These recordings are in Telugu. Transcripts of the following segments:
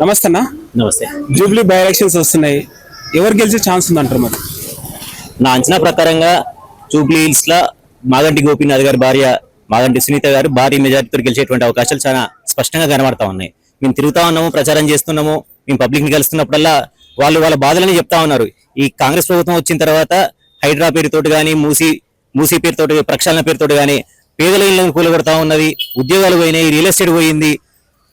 నమస్తే అన్న. నమస్తే. జూబ్లీ బై ఎలక్షన్స్ వస్తున్నాయి. ఎవరు గెలిచే ఛాన్స్ ఉందంటారు మరి? నా అంచనా ప్రకారంగా జూబ్లీ హిల్స్ లా మాగంటి గోపీనాథ్ గారి భార్య మాగంటి సునీత గారు భారీ మెజార్టీతో గెలిచేటువంటి అవకాశాలు చాలా స్పష్టంగా కనబడతా ఉన్నాయి. మేము తిరుగుతా ఉన్నాము ప్రచారం చేస్తున్నాము మేము పబ్లిక్ని కలుస్తున్నప్పుడల్లా వాళ్ళు వాళ్ళ బాధలని చెప్తా ఉన్నారు. ఈ కాంగ్రెస్ ప్రభుత్వం వచ్చిన తర్వాత హైడ్రా పేరుతోటి కానీ మూసి మూసీ పేరుతోటి ప్రక్షాళన పేరుతోటి కానీ పేదల ఇళ్ళను కూలగొడతా ఉన్నది ఉద్యోగాలు పోయినాయి రియల్ ఎస్టేట్ పోయింది.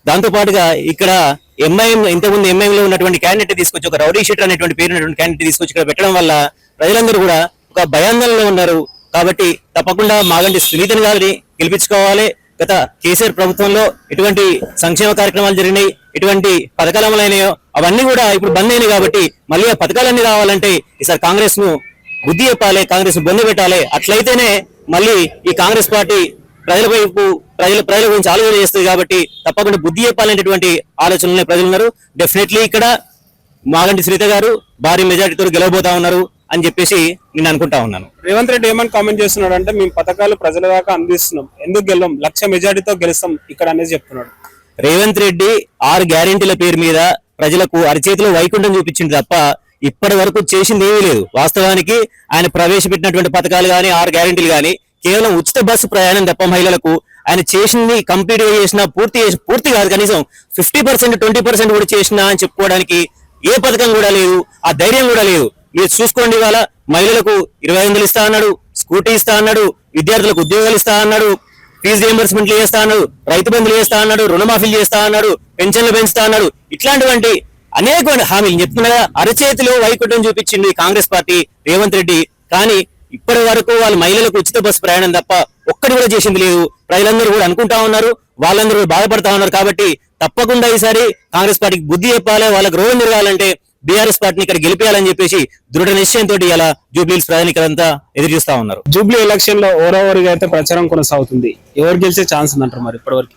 దాంతో పాటుగా ఇక్కడ ఎంఐఎం ఇంతకుముందు ఎంఐఎంలో ఉన్నటువంటి క్యాండిడేట్ తీసుకొచ్చి ఒక రౌడీ షీటర్ అనేటువంటి పేరు ఉన్నటువంటి క్యాండిడేట్ తీసుకొచ్చి ఇక్కడ పెట్టడం వల్ల ప్రజలందరూ కూడా ఒక భయాందోళనలో ఉన్నారు. కాబట్టి తప్పకుండా మాగంటి సునీతన్ గారిని గెలిపించుకోవాలి. గత కేసీఆర్ ప్రభుత్వంలో ఎటువంటి సంక్షేమ కార్యక్రమాలు జరిగినాయి. ఎటువంటి పథకాలు అమలైనాయో అవన్నీ కూడా ఇప్పుడు బంద్ అయినాయి కాబట్టి మళ్ళీ ఆ పథకాలన్నీ రావాలంటే ఈసారి కాంగ్రెస్ను బుద్ధి చెప్పాలి కాంగ్రెస్ను బొంద పెట్టాలి. అట్లయితేనే మళ్ళీ ఈ కాంగ్రెస్ పార్టీ ప్రజల వైపు ప్రజల ప్రజల గురించి ఆలోచన చేస్తుంది కాబట్టి తప్పకుండా బుద్ధి చెప్పాలనేటువంటి ఆలోచనలు ప్రజలు ఉన్నారు. డెఫినెట్లీ ఇక్కడ మాగంటి శ్రీత గారు భారీ మెజారిటీతో గెలవబోతా ఉన్నారు అని చెప్పేసి నేను అనుకుంటా ఉన్నాను. రేవంత్ రెడ్డి ఏమని కామెంట్ చేస్తున్నాడు అంటే మేము పథకాలు ప్రజల దాకా అందిస్తున్నాం. ఎందుకు గెలవం? లక్ష మెజారిటీతో గెలుస్తాం ఇక్కడ అనేది చెప్తున్నాడు. రేవంత్ రెడ్డి ఆరు గ్యారెంటీల పేరు మీద ప్రజలకు అరిచేతిలో వైకుంఠం చూపించింది తప్ప ఇప్పటి వరకు చేసింది ఏమీ లేదు. వాస్తవానికి ఆయన ప్రవేశపెట్టినటువంటి పథకాలు కానీ ఆరు గ్యారెంటీలు కానీ కేవలం ఉచిత బస్సు ప్రయాణం తప్ప మహిళలకు ఆయన చేసింది కంప్లీట్గా చేసిన పూర్తి చేసి- పూర్తి కాదు కనీసం ఫిఫ్టీ పర్సెంట్ ట్వంటీ పర్సెంట్ కూడా చేసినా అని చెప్పుకోవడానికి ఏ పథకం కూడా లేదు ఆ ధైర్యం కూడా లేదు. మీరు చూసుకోండి ఇవాళ మహిళలకు ఇరవై వందలు ఇస్తా అన్నాడు స్కూటీ ఇస్తా అన్నాడు విద్యార్థులకు ఉద్యోగాలు ఇస్తా అన్నాడు ఫీజు రియంబర్స్మెంట్లు చేస్తా అన్నాడు రైతు బంధులు చేస్తా అన్నాడు రుణమాఫీలు చేస్తా అన్నాడు పెన్షన్లు పెంచుతా అన్నాడు ఇట్లాంటివంటి అనేకమైన హామీలు. చెప్తున్నా అరచేతిలో వైకుంఠం చూపించింది కాంగ్రెస్ పార్టీ రేవంత్ రెడ్డి కానీ ఇప్పటి వరకు వాళ్ళ మహిళలకు ఉచిత బస్సు ప్రయాణం తప్ప ఒక్కటి కూడా చేసింది లేదు. ప్రజలందరూ కూడా అనుకుంటా ఉన్నారు. వాళ్ళందరూ కూడా బాధపడతా ఉన్నారు కాబట్టి తప్పకుండా ఈసారి కాంగ్రెస్ పార్టీకి బుద్ధి చెప్పాలి వాళ్ళకి రోగం జరగాలంటే బీఆర్ఎస్ పార్టీని ఇక్కడ గెలిపేయాలని చెప్పేసి దృఢ నిశ్చయంతో ఇలా జూబ్లీస్ ప్రయాణికులంతా ఎదురు చూస్తా ఉన్నారు. జూబ్లీ ఎలక్షన్లో ఓవరావర్గా అయితే ప్రచారం కొనసాగుతుంది. ఎవరు గెలిచే ఛాన్స్ ఉందంటారు మరి ఇప్పటివరకు?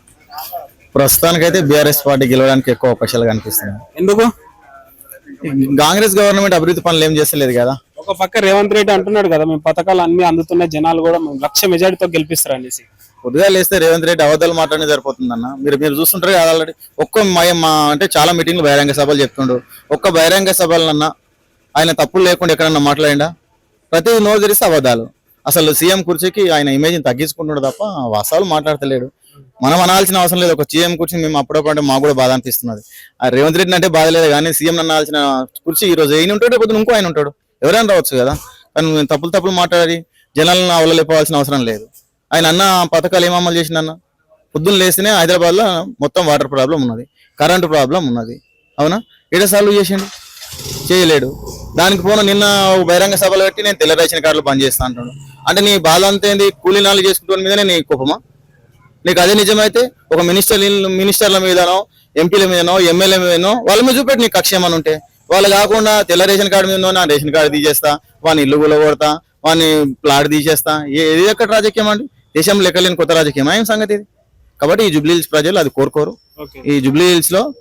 ప్రస్తుతానికైతే బీఆర్ఎస్ పార్టీ గెలవడానికి ఎక్కువ అవకాశాలు కనిపిస్తున్నాయి. ఎందుకు? కాంగ్రెస్ గవర్నమెంట్ అభివృద్ధి పనులు ఏం చేస్తలేదు కదా. ఒక పక్క రేవంత్ రెడ్డి అంటున్నాడు కదా మేము పథకాలు అన్ని అందుతున్నాయి జనాలు కూడా మేము లక్ష మెజార్టీతో గెలిపిస్తారు అనేసి పొద్దుగా లేస్తే రేవంత్ రెడ్డి అబద్ధాలు మాట్లాడనే సరిపోతుందన్న. మీరు మీరు చూస్తుంటారు కదా ఆల్రెడీ ఒక్క మా అంటే చాలా మీటింగ్లు బహిరంగ సభలు చెప్తుండు. ఒక్క బహిరంగ సభలన్నా ఆయన తప్పులు లేకుండా ఎక్కడన్నా మాట్లాడిండా? ప్రతి నోరు తెరిస్తే అబద్ధాలు. అసలు సీఎం కుర్చీకి ఆయన ఇమేజ్ని తగ్గించుకుంటున్నాడు తప్ప వాస్తవాలు మాట్లాడతలేడు. మనం అనాల్సిన అవసరం లేదు. ఒక సీఎం కుర్చీ మేము అప్పుడప్పుడు అంటే మాకు కూడా బాధ అనిపిస్తున్నది. ఆ రేవంత్ రెడ్డి అంటే బాధ లేదు కానీ సీఎం అనాల్సిన కుర్చీ ఈ రోజు అయిన ఉంటాడు పొద్దున ఇంకో ఆయన ఉంటాడు? ఎవరైనా రావచ్చు కదా. కానీ తప్పులు తప్పులు మాట్లాడి జనాలను అవలలేపవలసిన అవసరం లేదు. ఆయన అన్న పథకాలు ఏం అమలు చేసిందన్న పొద్దున్న లేస్తేనే హైదరాబాద్లో మొత్తం వాటర్ ప్రాబ్లం ఉన్నది. కరెంటు ప్రాబ్లం ఉన్నది. అవునా? ఏడ సాల్వ్ చేసిండు? చేయలేడు. దానికి పోను నిన్న ఒక బహిరంగ సభలు పెట్టి నేను తెల్ల రేషన్ కార్డులు పనిచేస్తా అంటాను అంటే నీ బాధ అంతా ఏంది? కూలీ నాలు చేసుకుంటున్న మీదనే నీ కోపమా? నీకు అదే నిజమైతే ఒక మినిస్టర్ మినిస్టర్ల మీదనో ఎంపీల మీదనో ఎమ్మెల్యే మీదనో వాళ్ళ మీద చూపెట్టి నీకు కక్ష ఏమని ఉంటే. వాళ్ళు కాకుండా తెల్ల రేషన్ కార్డు మీద నా రేషన్ కార్డు తీసేస్తా వాని ఇల్లు కూడా కొడతా వాని ప్లాట్ తీసేస్తా. ఏ- ఇది ఎక్కడ రాజకీయం అండి. దేశంలో లెక్కలేని కొత్త రాజకీయం ఏం సంగతి ఇది? కాబట్టి ఈ జూబ్లీ హిల్స్ ప్రజలు అది కోరుకోరు. ఈ జూబ్లీ హిల్స్లో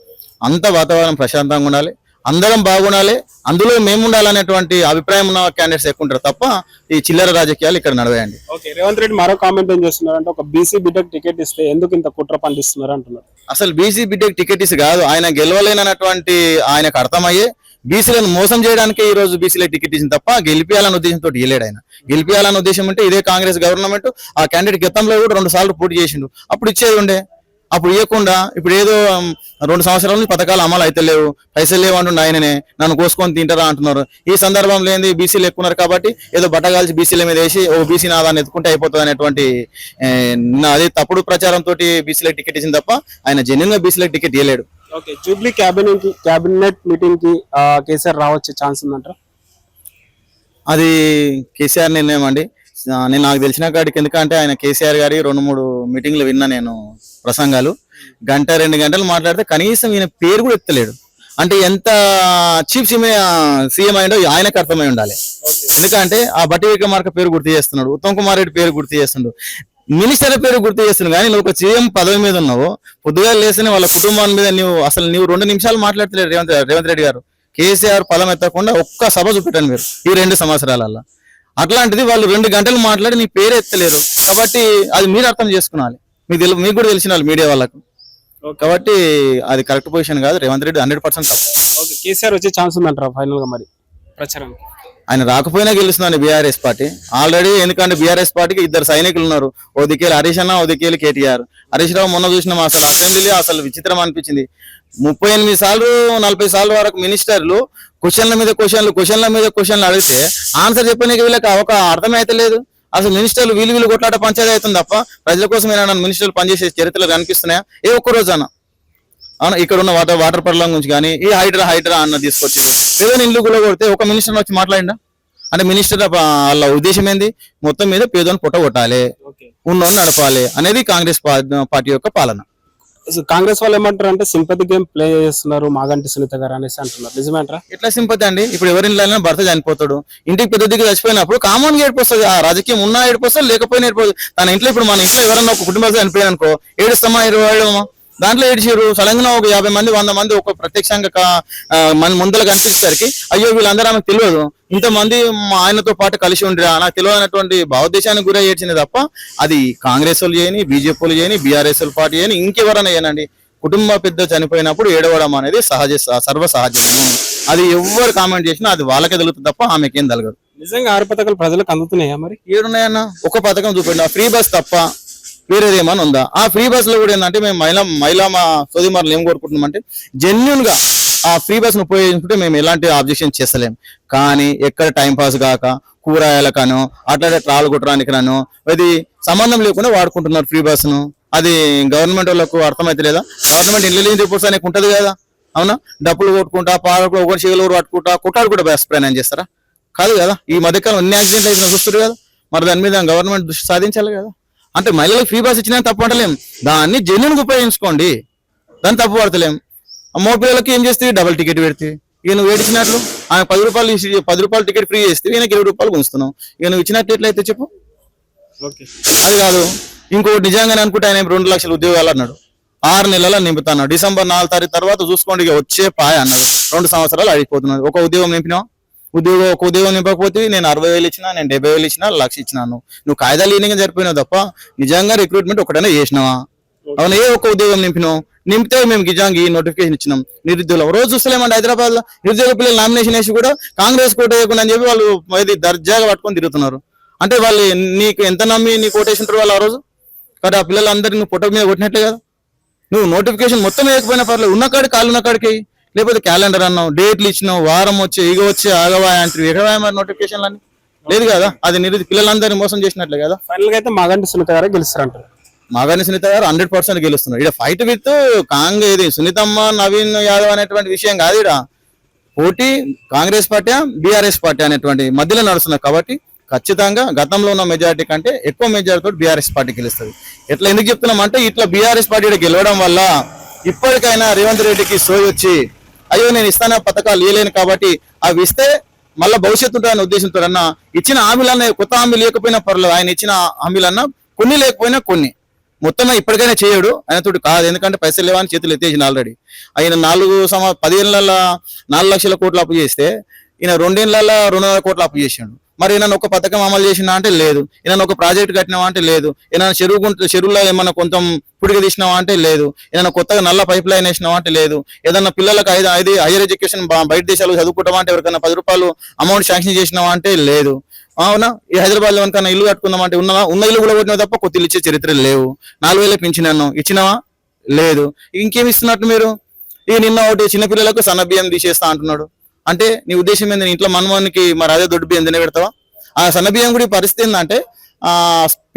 అంత వాతావరణం ప్రశాంతంగా ఉండాలి. అందరం బాగుండాలి అందులో మేము ఉండాలనేటువంటి అభిప్రాయం ఉన్న క్యాండిడేట్స్ ఎక్కువ ఉంటారు తప్ప ఈ చిల్లర రాజకీయాలు ఇక్కడ నడవేయండి. ఓకే రేవంత్ రెడ్డి మరో కామెంట్ ఏం చేస్తున్నారు అంటే ఒక బీసీ బిడ్డకు టికెట్ ఇస్తే ఎందుకు ఇంత కుట్ర పండిస్తున్నారు అంటున్నారు. అసలు బీసీ బిడ్డకి టికెట్ ఇసి కాదు ఆయన గెలవలేనటువంటి ఆయనకు అర్థమయ్యే బీసీలను మోసం చేయడానికే ఈ రోజు బీసీలకు టికెట్ ఇచ్చింది తప్ప గెలిపియాలనే ఉద్దేశంతో ఇవ్వలేడు ఆయన. గెలిపియాలనే ఉద్దేశం అంటే ఇదే కాంగ్రెస్ గవర్నమెంట్ ఆ క్యాండిడేట్ గతంలో కూడా రెండు సార్లు పోటీ చేసిండు. అప్పుడు ఇచ్చేది ఉండే. అప్పుడు ఇవ్వకుండా ఇప్పుడు ఏదో రెండు సంవత్సరాల నుంచి పథకాలు అమలు అయితే లేవు. పైసలు లేవు అంటుండే ఆయననే. నన్ను కోసుకొని తింటారా అంటున్నారు. ఈ సందర్భంలో ఏంది బీసీలు ఎక్కున్నారు కాబట్టి ఏదో బట్టగాల్చి బీసీల మీద వేసి ఓ బీసీ నాదాన్ని ఎత్తుకుంటే అయిపోతుంది అనేటువంటి అది తప్పుడు ప్రచారంతో బీసీలకు టికెట్ ఇచ్చింది తప్ప ఆయన జెన్యున్గా బీసీలకు టికెట్ ఇవ్వలేడు ఓకే జూబ్లీ క్యాబినెట్కి క్యాబినెట్ మీటింగ్కి కేసీఆర్ రావచ్చే ఛాన్స్ ఉందంటారా? అది కేసీఆర్ నిర్ణయం అండి. నేను నాకు తెలిసిన కాడికి ఎందుకంటే ఆయన కేసీఆర్ గారి రెండు మూడు మీటింగ్లు విన్నా నేను. ప్రసంగాలు. గంట రెండు గంటలు మాట్లాడితే కనీసం ఈయన పేరు కూడా ఎత్తలేడు. అంటే ఎంత చీఫ్ సీఎం అయిందో ఆయనకు అర్థమై ఉండాలి. ఎందుకంటే ఆ బట్టి విక్రమార్క పేరు గుర్తు చేస్తున్నాడు ఉత్తమ్ కుమార్ రెడ్డి పేరు గుర్తు చేస్తున్నాడు మినిస్టర్ పేరు గుర్తు చేస్తున్నాడు. కానీ నువ్వు ఒక సీఎం పదవి మీద ఉన్నావు పొద్దుగా లేస్తేనే వాళ్ళ కుటుంబం మీద నువ్వు అసలు నువ్వు రెండు నిమిషాలు మాట్లాడతలేడు రేవంత్ రేవంత్ రెడ్డి గారు. కేసీఆర్ పదం ఎత్తకుండా ఒక్క సభ చూపెట్టాను మీరు ఈ రెండు సంవత్సరాలలో అట్లాంటిది వాళ్ళు రెండు గంటలు మాట్లాడి నీ పేరు ఎత్తలేరు. కాబట్టి అది మీరు అర్థం చేసుకోవాలి మీకు తెలు మీకు కూడా తెలిసిన వాళ్ళు మీడియా వాళ్ళకు. కాబట్టి అది కరెక్ట్ పొజిషన్ కాదు రేవంత్ రెడ్డి హండ్రెడ్ పర్సెంట్ తప్పు ఓకే కేసీఆర్ వచ్చే ఛాన్స్ ఉందంటారా ఫైనల్గా మరి ప్రచారం ఆయన రాకపోయినా గెలుస్తుందండి బీఆర్ఎస్ పార్టీ. ఆల్రెడీ ఎందుకంటే బీఆర్ఎస్ పార్టీకి ఇద్దరు సైనికులు ఉన్నారు. ఓ దిక్కేలు హరీష్ అన్న ఓ దిక్కేలు కేటీఆర్. హరీష్ రావు మొన్న చూసినాం అసలు అసెంబ్లీలో అసలు విచిత్రం అనిపించింది. ముప్పై ఎనిమిది సార్లు నలభై సార్లు వరకు మినిస్టర్లు క్వశ్చన్ల మీద క్వశ్చన్లు క్వశ్చన్ల మీద క్వశ్చన్లు అడిగితే ఆన్సర్ చెప్పడానికి వీళ్ళకి ఒక అర్థమే అయితే లేదు. అసలు మినిస్టర్లు వీళ్ళు వీళ్ళు కొట్లాట పంచాయతీ అవుతుంది తప్ప ప్రజల కోసం ఏమైనా మినిస్టర్లు పనిచేసే చరిత్రలు కనిపిస్తున్నాయా? ఏ ఒక్క రోజు అన్న. అవును? ఇక్కడ ఉన్న వాటర్ వాటర్ పర్లం గురించి కానీ ఈ హైడ్రా హైడ్రా అన్న తీసుకొచ్చి పేదోని ఇల్లు కూడా కొడితే ఒక మినిస్టర్ వచ్చి మాట్లాడిందా అంటే మినిస్టర్ వాళ్ళ ఉద్దేశం ఏంది? మొత్తం మీద పేదోని పుట్ట కొట్టాలి ఉన్నోని నడపాలి అనేది కాంగ్రెస్ పార్టీ యొక్క పాలన. కాంగ్రెస్ వాళ్ళు ఏమంటారు అంటే సింపతి గేమ్ ప్లే చేస్తున్నారు మాగంటి సునీత గారు అనేసి అంటున్నారు. నిజమేంటారా? ఎట్లా సింపతి అండి? ఇప్పుడు ఎవరి ఇంట్లో భర్త చనిపోతాడు. ఇంటికి పెద్ద దిగ్గు చచ్చిపోయినప్పుడు కామన్ ఏడిపోస్తుంది ఆ రాజకీయం ఉన్నా ఏడిపోస్తుంది లేకపోయినా ఏడిపోతుంది తన ఇంట్లో ఇప్పుడు మన ఇంట్లో ఎవరన్నా ఒక కుటుంబాలు సభ్యులు చనిపోయారు అనుకో ఏడుస్తామా ఏడు దాంట్లో ఏడిచారు సలంగా ఒక యాభై మంది వంద మంది ఒక ప్రత్యక్షంగా మన ముందర కనిపించేసరికి అయ్యో వీళ్ళందరూ ఆమెకు తెలియదు. ఇంతమంది మా ఆయనతో పాటు కలిసి ఉండిరా. నాకు తెలియనటువంటి భావోద్దేశానికి గురై ఏడ్చింది తప్ప అది కాంగ్రెస్ వాళ్ళు చేయని బీజేపీ వాళ్ళు చేయని బీఆర్ఎస్ పార్టీ చేయని ఇంకెవరైనా చేయనండి కుటుంబ పెద్ద చనిపోయినప్పుడు ఏడవడం అనేది సహజ సర్వ సహజము అది ఎవరు కామెంట్ చేసినా అది వాళ్ళకే తెలుగుతుంది తప్ప ఆమెకేం తలగదు. నిజంగా ఆరు పథకాలు ప్రజలకు అందుతున్నాయా మరి? ఏడున్నాయన్న? ఒక పథకం చూపండి. ఆ ఫ్రీ బస్ తప్ప వేరేది ఏమైనా ఉందా ఆ ఫ్రీ బస్లో కూడా ఏంటంటే మేము మహిళా మహిళా మా సోదరిమారులు ఏం కోరుకుంటున్నాం అంటే జెన్యున్గా ఆ ఫ్రీ బస్ను ఉపయోగించుకుంటే మేము ఎలాంటి ఆబ్జెక్షన్ చేస్తలేం. కానీ ఎక్కడ టైం పాస్ కాక కూరగాయలకనో అట్లా ట్రావెల్ కుట్టడానికనో అది సంబంధం లేకుండా వాడుకుంటున్నారు ఫ్రీ బస్ను. అది గవర్నమెంట్ వాళ్ళకు అర్థమైతే లేదా? గవర్నమెంట్ ఇంటెలిజెన్స్ రిపోర్ట్స్ అనేది ఉంటుంది కదా? అవునా? డబ్బులు కొట్టుకుంటా పాలకు ఒకటి చెవులు పట్టుకుంటా కుట్టాడు కూడా బస్ ప్రయాణం చేస్తారా? కాదు కదా? ఈ మధ్యకాలం అన్ని యాక్సిడెంట్లు అయితే చూస్తారు కదా? మరి దాని మీద గవర్నమెంట్ దృష్టి సాధించాలి కదా? అంటే మహిళలకు ఫ్రీ బస్ ఇచ్చినా తప్పు అంటలేం. దాన్ని జెన్యున్ ఉపయోగించుకోండి. దాన్ని తప్పు పడతలేం. మో పిల్లలకి ఏం చేస్తే? డబుల్ టికెట్ పెడితే. ఇక నువ్వు ఏడిచినట్లు ఆయన పది రూపాయలు పది రూపాయలు టికెట్ ఫ్రీ చేస్తే ఈయనకి ఇరవై రూపాయలు గుంచుతున్నావు ఇక నువ్వు ఇచ్చినట్లు ఎట్లయితే చెప్పు? ఓకే. అది కాదు. ఇంకోటి నిజంగానే అనుకుంటే ఆయన రెండు లక్షల ఉద్యోగాలు అన్నాడు. ఆరు నెలల నింపుతాను డిసెంబర్ నాలుగు తారీఖు తర్వాత చూసుకోండి వచ్చే పాయ అన్నాడు. రెండు సంవత్సరాలు అడిగిపోతున్నాడు ఒక ఉద్యోగం నింపినా ఉద్యోగం ఒక ఉద్యోగం నింపకపోతే నేను అరవై వేలు ఇచ్చినా నేను డెబ్బై వేలు ఇచ్చినా లక్ష ఇచ్చినాను. నువ్వు కాయిదాలు ఈయనగా జరిపోయినావు తప్ప నిజంగా రిక్రూట్మెంట్ ఒకటైనా చేసినావా? అవును? ఏ ఒక్క ఉద్యోగం నింపినావు? నింపితే మేము నిజంగా ఈ నోటిఫికేషన్ ఇచ్చినాం. నిరుద్యోగులు రోజు చూస్తలేమండి హైదరాబాద్లో నిరుద్యోగ పిల్లలు నామినేషన్ వేసి కూడా కాంగ్రెస్ కోట వేయకుండా అని చెప్పి వాళ్ళు ఇది దర్జాగా పట్టుకొని తిరుగుతున్నారు. అంటే వాళ్ళు నీకు ఎంత నమ్మి నీ కోటేషన్ వాళ్ళు ఆ రోజు? కాబట్టి ఆ పిల్లలందరినీ నువ్వు పుట్ట మీద కొట్టినట్లే కదా. నువ్వు నోటిఫికేషన్ మొత్తం వేయకపోయినా పర్లేదు. ఉన్న కాడికి కాళ్ళు ఉన్న కాడికి. లేకపోతే క్యాలెండర్ అన్నావు డేట్లు ఇచ్చినావు వారం వచ్చి ఇగ వచ్చి ఆగవా అంటే ఎగవా మరి నోటిఫికేషన్లు అన్ని లేదు కదా? అది నిరు పిల్లలందరినీ మోసం చేసినట్లే కదా? ఫైనల్గా అయితే మాగంటి సునీత గారే గెలుస్తారంటారు. మాగాని సునీత గారు హండ్రెడ్ పర్సెంట్ గెలుస్తున్నారు ఇక్కడ ఫైట్ విత్ కాంగ్రెస్ ఇది సునీతమ్మ నవీన్ యాదవ్ అనేటువంటి విషయం కాదు ఇక్కడ పోటీ కాంగ్రెస్ పార్టీ బీఆర్ఎస్ పార్టీ అనేటువంటి మధ్యలో నడుస్తున్నారు కాబట్టి ఖచ్చితంగా గతంలో ఉన్న మెజారిటీ కంటే ఎక్కువ మెజారిటీ తోటి బీఆర్ఎస్ పార్టీ గెలుస్తుంది. ఎట్లా ఎందుకు చెప్తున్నాం అంటే ఇట్లా బీఆర్ఎస్ పార్టీ గెలవడం వల్ల ఇప్పటికైనా రేవంత్ రెడ్డికి సోయి వచ్చి అయ్యో నేను ఇస్తాను పథకాలు ఇవ్వలేను కాబట్టి అవి ఇస్తే మళ్ళీ భవిష్యత్తు ఉంటుందని ఉద్దేశంతో అన్న. ఇచ్చిన హామీలన్నా కొత్త హామీ లేకపోయినా పర్లేదు. ఆయన ఇచ్చిన హామీలన్నా కొన్ని లేకపోయినా కొన్ని. మొత్తం ఇప్పటికైనా చేయడు. ఆయనతోటి కాదు. ఎందుకంటే పైసలు లేవని చేతులు ఎత్తేసిన ఆల్రెడీ ఆయన నాలుగు సమ పదిహేనుల నాలుగు లక్షల కోట్లు అప్పు చేస్తే ఈయన రెండేళ్ళ రెండు వందల కోట్లు అప్పు చేసిండు. మరి ఏమైనా ఒక పథకం అమలు చేసినా అంటే లేదు. ఏమైనా ఒక ప్రాజెక్ట్ కట్టినావా అంటే లేదు. ఏమైనా చెరువు చెరువులో ఏమైనా కొంత పుడిగ తీసినావా అంటే లేదు. ఏదైనా కొత్తగా నల్ల పైప్ లైన్ వేసినావా అంటే లేదు. ఏదైనా పిల్లలకు ఐదు ఐదు హైయర్ ఎడ్యుకేషన్ బయట దేశాలు చదువుకుంటామా అంటే ఎవరికైనా పది రూపాయలు అమౌంట్ శాంక్షన్ చేసినావా అంటే లేదు. అవునా? ఈ హైదరాబాద్లో కన్నా ఇల్లు కట్టుకుందామంటే ఉన్నవా? ఉన్న ఇల్లు కూడా కొట్టినా తప్ప కొత్త ఇల్లు ఇచ్చే చరిత్ర లేవు. నాలుగు వేలకు పెంచినాను ఇచ్చినావా? లేదు. ఇంకేమి ఇస్తున్నట్టు మీరు? ఈ నిన్న ఒకటి చిన్నపిల్లలకు సన్నబియ్యం తీసేస్తా అంటున్నాడు. అంటే నీ ఉద్దేశం ఏంది? నీ ఇంట్లో మనమానికి మరి అదే దొడ్డు బియ్యం తినే పెడతావా? ఆ సన్నబియ్యం కూడా పరిస్థితి ఏంటంటే ఆ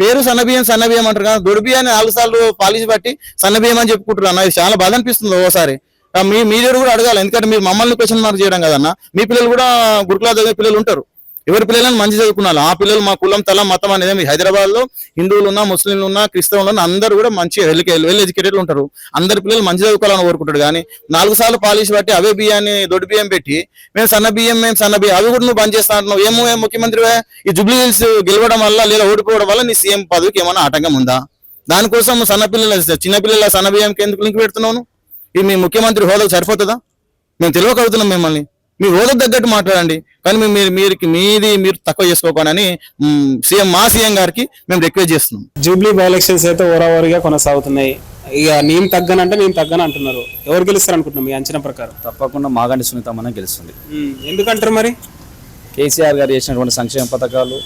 పేరు సన్నబియ్యం సన్నబియ్యం అంటారు కదా దొడ్డు బియ్యాన్ని నాలుగు సార్లు పాలిష్ బట్టి సన్నబియ్యం అని చెప్పుకుంటారు అన్న. ఇది చాలా బాధ అనిపిస్తుంది ఓసారి. మీ మీ కూడా అడగాలి. ఎందుకంటే మీరు మమ్మల్ని క్వశ్చన్ మార్క్ చేయడం కదన్నా. మీ పిల్లలు కూడా గురుకులా చదివే పిల్లలు ఉంటారు. ఎవరి పిల్లలను మంచి చదువుకున్నారు ఆ పిల్లలు మా కులం తల మతం అనేది హైదరాబాద్లో హిందువులు ఉన్నా ముస్లింలు ఉన్నా క్రిస్తవులు ఉన్నా అందరూ కూడా మంచి వెల్ వెల్ ఎడ్యుకేటెడ్ ఉంటారు. అందరి పిల్లలు మంచి చదువుకోవాలని కోరుకుంటారు. కానీ నాలుగు సార్లు పాలిష్ బట్టి అవే బియ్యాన్ని దొడ్డు బియ్యం పెట్టి మేము సన్న బియ్యం మేము సన్న బియ్యం అవి కూడా నువ్వు బంద్ చేస్తా అంటున్నావు. ఏమో ఏం ముఖ్యమంత్రివే ఈ జుబ్లీ హిల్స్ గెలవడం వల్ల లేదా ఓడిపోవడం వల్ల నీ సీఎం పదవికి ఏమైనా ఆటంకం ఉందా? దానికోసం సన్నపిల్లలు చిన్నపిల్లల సన్న బియ్యంకి ఎందుకు లింక్ పెడుతున్నావు ఇది మీ ముఖ్యమంత్రి హోదాకు సరిపోతుందా? మేము తెలియకడుగుతున్నాం మిమ్మల్ని. మీ హోదాకు తగ్గట్టు మాట్లాడండి. కానీ మీరు మీరు మీది మీరు తక్కువ చేసుకోకూడదని సీఎం మా సీఎం గారికి మేము రిక్వెస్ట్ చేస్తున్నాం. జూబ్లీ బై ఎలక్షన్స్ అయితే ఓరావరిగా కొనసాగుతున్నాయి. ఇక నేను తగ్గనంటే నేను తగ్గను అంటున్నారు. ఎవరు గెలుస్తారు అనుకుంటున్నాం మీ అంచనా ప్రకారం? తప్పకుండా మాగంటి సునీతమ్మనే గెలుస్తుంది. ఎందుకంటారు మరి? కేసీఆర్ గారు చేసినటువంటి సంక్షేమ పథకాలు